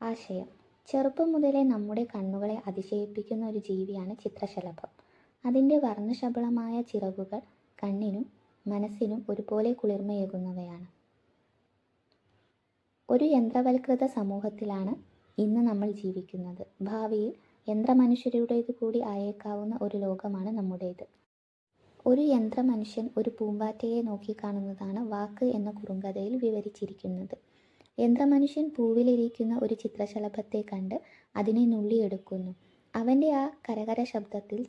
ആശയം. ചെറുപ്പം മുതലേ നമ്മുടെ കണ്ണുകളെ അതിശയിപ്പിക്കുന്ന ഒരു ജീവിയാണ് ചിത്രശലഭം. അതിന്റെ വർണശബളമായ ചിറകുകൾ കണ്ണിനും മനസ്സിനും ഒരുപോലെ കുളിർമയേകുന്നവയാണ്. ഒരു യന്ത്രവൽകൃത സമൂഹത്തിലാണ് ഇന്ന് നമ്മൾ ജീവിക്കുന്നത്. ഭാവിയിൽ യന്ത്രമനുഷ്യരുടേത് കൂടി ആയേക്കാവുന്ന ഒരു ലോകമാണ് നമ്മുടേത്. ഒരു യന്ത്രമനുഷ്യൻ ഒരു പൂമ്പാറ്റയെ നോക്കിക്കാണുന്നതാണ് വാക്ക് എന്ന കുറുങ്കഥയിൽ വിവരിച്ചിരിക്കുന്നത്. യന്ത്രമനുഷ്യൻ പൂവിലിരിക്കുന്ന ഒരു ചിത്രശലഭത്തെ കണ്ട് അതിനെ നുള്ളിയെടുക്കുന്നു. അവന്റെ ആ കരകര ശബ്ദത്തിൽ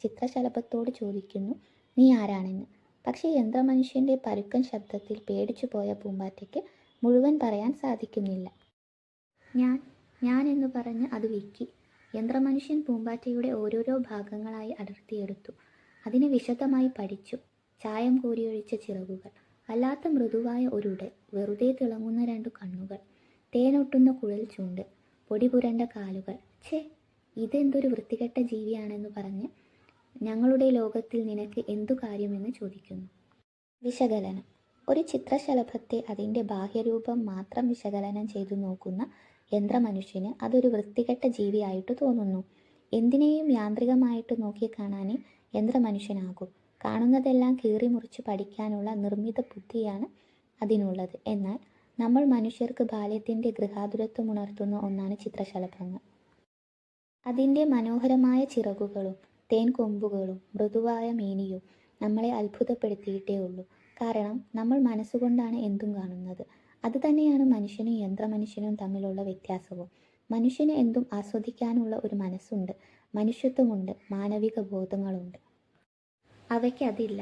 ചിത്രശലഭത്തോട് ചോദിക്കുന്നു നീ ആരാണെന്ന്? പക്ഷേ യന്ത്രമനുഷ്യന്റെ പരുക്കൻ ശബ്ദത്തിൽ പേടിച്ചു പോയ പൂമ്പാറ്റയ്ക്ക് മുഴുവൻ പറയാൻ സാധിക്കുന്നില്ല. ഞാൻ ഞാൻ എന്ന് പറഞ്ഞ് അത് വിക്കി. യന്ത്രമനുഷ്യൻ പൂമ്പാറ്റയുടെ ഓരോരോ ഭാഗങ്ങളായി അടർത്തിയെടുത്തു. അതിനെ വിശദമായി പഠിച്ചു. ചായം കോരിയൊഴിച്ച ചിറകുകൾ. വല്ലാത്ത മൃദുവായ ഒരുടൽ വെറുതെ തിളങ്ങുന്ന രണ്ടു കണ്ണുകൾ. തേനൊട്ടുന്ന കുഴൽ ചൂണ്ട്. പൊടി പുരണ്ട കാലുകൾ. ഛേ ഇതെന്തൊരു വൃത്തികെട്ട ജീവിയാണെന്ന് പറഞ്ഞ് ഞങ്ങളുടെ ലോകത്തിൽ നിനക്ക് എന്തു കാര്യമെന്ന് ചോദിക്കുന്നു. വിശകലനം. ഒരു ചിത്രശലഭത്തെ അതിന്റെ ബാഹ്യരൂപം മാത്രം വിശകലനം ചെയ്തു നോക്കുന്ന യന്ത്രമനുഷ്യന് അതൊരു വൃത്തികെട്ട ജീവിയായിട്ട് തോന്നുന്നു. എന്തിനേയും യാന്ത്രികമായിട്ട് നോക്കിക്കാണാനേ യന്ത്രമനുഷ്യനാകൂ. കാണുന്നതെല്ലാം കീറി മുറിച്ച് പഠിക്കാനുള്ള നിർമ്മിത ബുദ്ധിയാണ് അതിനുള്ളത്. എന്നാൽ നമ്മൾ മനുഷ്യർക്ക് ബാല്യത്തിന്റെ ഗൃഹാതുരത്വം ഉണർത്തുന്ന ഒന്നാണ് ചിത്രശലഭങ്ങൾ. അതിന്റെ മനോഹരമായ ചിറകുകളും തേൻ കൊമ്പുകളും മൃദുവായ മേനിയും നമ്മളെ അത്ഭുതപ്പെടുത്തിയിട്ടേ ഉള്ളൂ. കാരണം നമ്മൾ മനസ്സുകൊണ്ടാണ് എന്തും കാണുന്നത്. അതുതന്നെയാണ് മനുഷ്യനും യന്ത്രമനുഷ്യനും തമ്മിലുള്ള വ്യത്യാസവും. മനുഷ്യന് എന്തും ആസ്വദിക്കാനുള്ള ഒരു മനസ്സുണ്ട്. മനുഷ്യത്വമുണ്ട്. മാനവിക ബോധങ്ങളുണ്ട്. അവയ്ക്ക് അതില്ല.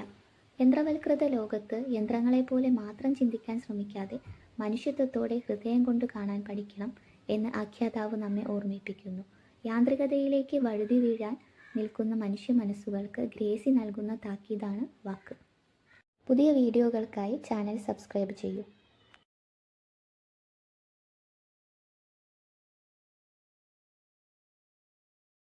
യന്ത്രവൽകൃത ലോകത്ത് യന്ത്രങ്ങളെപ്പോലെ മാത്രം ചിന്തിക്കാൻ ശ്രമിക്കാതെ മനുഷ്യത്വത്തോടെ ഹൃദയം കൊണ്ട് കാണാൻ പഠിക്കണം എന്ന് ആഖ്യാതാവ് നമ്മെ ഓർമ്മിപ്പിക്കുന്നു. യാന്ത്രികതയിലേക്ക് വഴുതി വീഴാൻ നിൽക്കുന്ന മനുഷ്യ മനസ്സുകൾക്ക് ഗ്രേസി നൽകുന്ന താക്കീതാണ് വാക്ക്. പുതിയ വീഡിയോകൾക്കായി ചാനൽ സബ്സ്ക്രൈബ് ചെയ്യൂ.